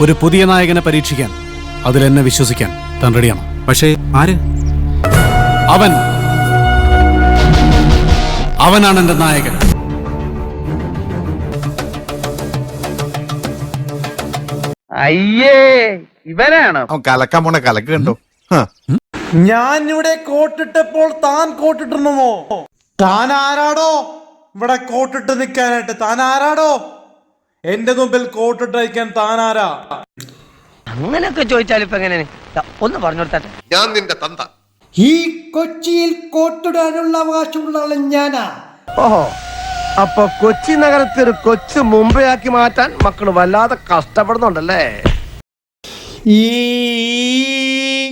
ഒരു പുതിയ നായകനെ പരീക്ഷിക്കാൻ എന്നെ വിശ്വസിക്കാൻ താൻ റെഡിയാണ് പക്ഷേ ആര്? അവൻ. അവനാണ് എന്റെ നായകൻ. അയ്യേ ഇവനാണോ? അവൻ കലക്കാൻ പോണ കലക്ക് കണ്ടോ? ഹ. ഞാൻ ഇവിടെ കോട്ടിട്ടപ്പോൾ താൻ കോട്ടിട്ടുണ്ടോ താൻ ആരാടോ? ഇവിടെ കോട്ടിട്ട് നിൽക്കാനായിട്ട് താൻ ആരാടോ? എന്റെ മുമ്പിൽ കോട്ടിട്ട് അയക്കാൻ താനാരാ? അങ്ങനെയൊക്കെ ചോദിച്ചാൽ ഇപ്പൊ എങ്ങനെ ഒന്ന് പറഞ്ഞു കൊടുത്താട്ടെ. ഞാൻ നിന്റെ തന്ത. ഈ കൊച്ചിയിൽ കോട്ടിടാനുള്ള അവകാശമുള്ള ആൾ ഞാനാ. ഓഹോ അപ്പൊ കൊച്ചി നഗരത്തെ ഒരു കൊച്ചു മുംബൈയാക്കി മാറ്റാൻ മക്കൾ വല്ലാതെ കഷ്ടപ്പെടുന്നുണ്ടല്ലേ? ഈ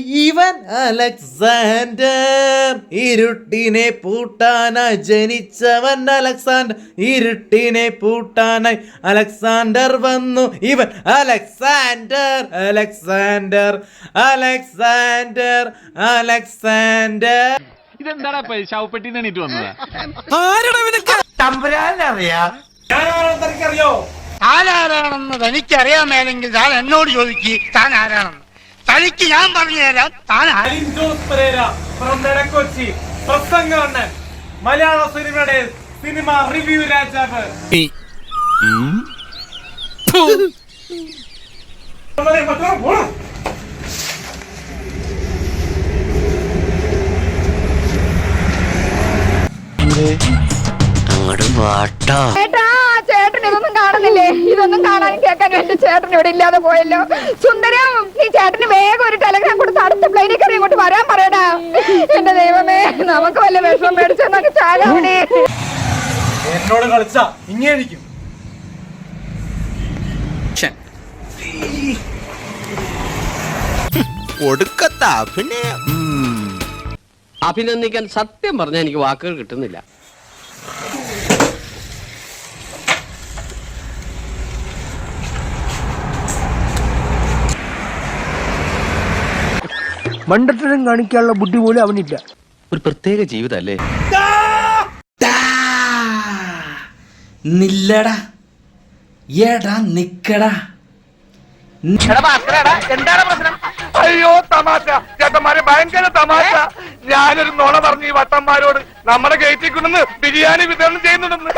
ഇവൻ അലക്സാൻഡർ ഇരുട്ടിനെ പൂട്ടാനായി ജനിച്ചവൻ അലക്സാണ്ടർ. ഇരുട്ടിനെ പൂട്ടാനായി അലക്സാണ്ടർ വന്നു. ഇവൻ അലക്സാണ്ടർ. അലക്സാണ്ടർ. അലക്സാണ്ടർ. അലക്സാണ്ടർ. ആരാണെന്ന് തനിക്കറിയാമേലെങ്കിൽ താൻ എന്നോട് ചോദിക്ക്. താൻ ആരാണെന്ന്. തനിക്ക് ഞാൻ പറഞ്ഞു തരാം. താൻ ജോസ് കൊച്ചി പ്രസംഗണ്ണൻ മലയാള സിനിമയുടെ സിനിമ റിവ്യൂ രാജാവ്. ചേട്ടാ ചേട്ടൻ ഇതൊന്നും കാണുന്നില്ലേ? ഇതൊന്നും കാണാൻ കേൾക്കാൻ വേണ്ടി ചേട്ടൻ ഇവിടെ ഇല്ലാതെ പോയല്ലോ. സുന്ദരം നീ ചേട്ടന് വേഗം ഒരു ടെലഗ്രാം കൊടുത്ത് അടുത്ത പ്ലെയിനിൽ കയറി ഇങ്ങോട്ട് വരാൻ പറയടാ. എന്റെ ദൈവമേ നമുക്ക് വല്ല വിഷമം മേടിച്ചെന്നൊക്കെ ചാലാവണേ എന്നോട് കളിച്ച ഇങ്ങേരിക്കും. ഒടുക്കത്ത അഭിനയം. ഉം. അഭിനന്ദിക്കാൻ സത്യം പറഞ്ഞാൽ എനിക്ക് വാക്കുകൾ കിട്ടുന്നില്ല. മണ്ടത്തരം കാണിക്കാനുള്ള ബുദ്ധി പോലും അവനില്ല. ഒരു പ്രത്യേക ജീവിതല്ലേ? നില്ലടാ. ഏടാ നിക്കടാ. എന്താണ് പ്രശ്നം? അയ്യോ തമാശ. ചേട്ടന്മാരെ ഭയങ്കര തമാശ. ഞാനൊരു നുണ പറഞ്ഞു ഈ വട്ടന്മാരോട് നമ്മുടെ ഗേറ്റിൽ കൊണ്ടുവന്ന് ബിരിയാണി വിതരണം ചെയ്യുന്നുണ്ടെന്ന്.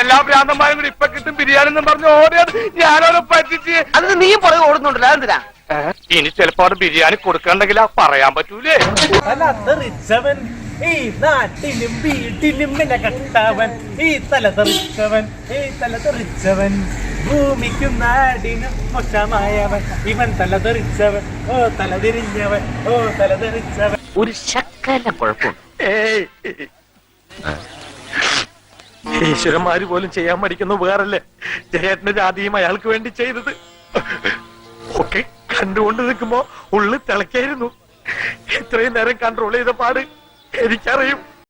എല്ലാ ഭ്രാന്തന്മാരും കൂടി ഇപ്പൊ കിട്ടും ബിരിയാണി എന്നും പറഞ്ഞു ഓടിയത് ഞാനോട് പറ്റിച്ച്. അത് നീ പുറകെ ഓടുന്നുണ്ടല്ലോ അതെന്തിനാ? ഇനി ചിലപ്പോ അവിടെ ബിരിയാണി കൊടുക്കണ്ടെങ്കിൽ പറയാൻ പറ്റൂലേ. തലതെറിച്ചവൻ ഈ നാട്ടിലും വീട്ടിലും കെട്ടവൻ. ഈ തലതെറിച്ചവൻ ഈ തലതെറിച്ചവൻ ഭൂമിക്കും നാടിനും മോശമായവൻ. ഇവൻ തലതെറിച്ചവൻ ഓ തലതിരിഞ്ഞവൻ. ഓ തലതെറിച്ചവൻ ഒരു ശക്കല കുഴപ്പം ഈശ്വരന്മാര് പോലും ചെയ്യാൻ മടിക്കുന്ന ഉപകാരല്ലേ? ജയേട്ടന്റെ ജാതിയും അയാൾക്ക് വേണ്ടി ചെയ്തത്. ഒക്കെ കണ്ടുകൊണ്ട് നിൽക്കുമ്പോ ഉള്ളു തിളക്കായിരുന്നു. ഇത്രയും നേരം കൺട്രോൾ ചെയ്ത പാട് എനിക്കറിയും.